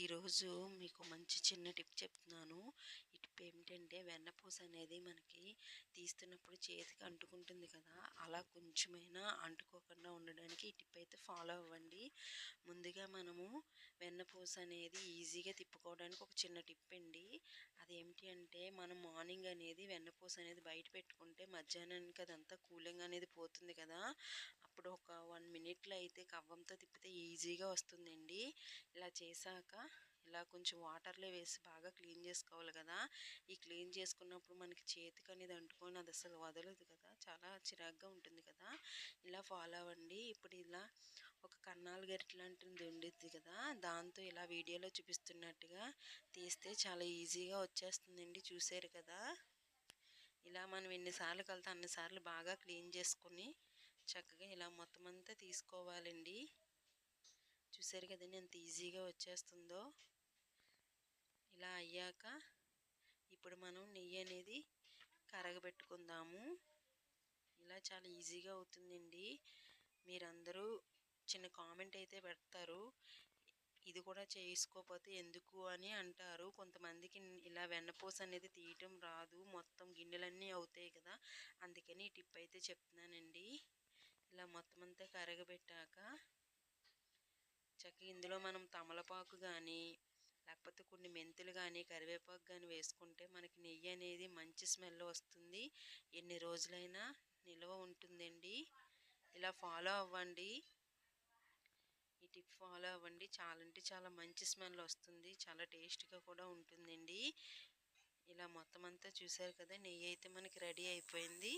ఈరోజు మీకు మంచి చిన్న టిప్ చెప్తున్నాను. ఈ టిప్ ఏమిటంటే వెన్నపూస అనేది మనకి తీస్తున్నప్పుడు చేతికి అంటుకుంటుంది కదా అలా కొంచెమైనా అంటుకోకుండా ఉండడానికి ఈ టిప్ అయితే ఫాలో అవ్వండి. ముందుగా మనము వెన్నపూస అనేది ఈజీగా తిప్పుకోవడానికి ఒక చిన్న టిప్ అండి. అదేమిటి అంటే మనం మార్నింగ్ అనేది వెన్నపూస అనేది బయట పెట్టుకుంటే మధ్యాహ్నానికి అదంతా కూలింగ్ అనేది పోతుంది కదా ఇప్పుడు ఒక వన్ మినిట్లో అయితే కవ్వంతో తిప్పితే ఈజీగా వస్తుందండి. ఇలా చేశాక ఇలా కొంచెం వాటర్లో వేసి బాగా క్లీన్ చేసుకోవాలి కదా. ఈ క్లీన్ చేసుకున్నప్పుడు మనకి చేతికి అనేది అంటుకొని అది అసలు వదలదు కదా. చాలా చిరాగ్గా ఉంటుంది కదా. ఇలా ఫాలో అవ్వండి. ఇప్పుడు ఇలా ఒక కన్నాలు గరిట్లాంటిది ఉండిద్ది కదా. దాంతో ఇలా వీడియోలో చూపిస్తున్నట్టుగా తీస్తే చాలా ఈజీగా వచ్చేస్తుందండి. చూసారు కదా. ఇలా మనం ఎన్నిసార్లు కలితే అన్నిసార్లు బాగా క్లీన్ చేసుకొని చక్కగా ఇలా మొత్తం అంతా తీసుకోవాలండి. చూసారు కదండి ఎంత ఈజీగా వచ్చేస్తుందో. ఇలా అయ్యాక ఇప్పుడు మనం నెయ్యి అనేది కరగబెట్టుకుందాము. ఇలా చాలా ఈజీగా అవుతుందండి. మీరందరూ చిన్న కామెంట్ అయితే పెడతారు. ఇది కూడా చేసుకోకపోతే ఎందుకు అని అంటారు. కొంతమందికి ఇలా వెన్నపూస అనేది తీయటం రాదు. మొత్తం గిన్నెలన్నీ అవుతాయి కదా. అందుకని ఈ టిప్ అయితే చెప్తున్నానండి. ఇలా మొత్తం అంతా కరగబెట్టాక చక్కగా ఇందులో మనం తమలపాకు కానీ లేకపోతే కొన్ని మెంతులు కానీ కరివేపాకు కానీ వేసుకుంటే మనకి నెయ్యి అనేది మంచి స్మెల్ వస్తుంది. ఎన్ని రోజులైనా నిల్వ ఉంటుందండి. ఇలా ఫాలో అవ్వండి. ఈ టిప్ ఫాలో అవ్వండి. చాలా అంటే చాలా మంచి స్మెల్ వస్తుంది. చాలా టేస్ట్గా కూడా ఉంటుందండి. ఇలా మొత్తం అంతా చూసారు కదా నెయ్యి అయితే మనకి రెడీ అయిపోయింది.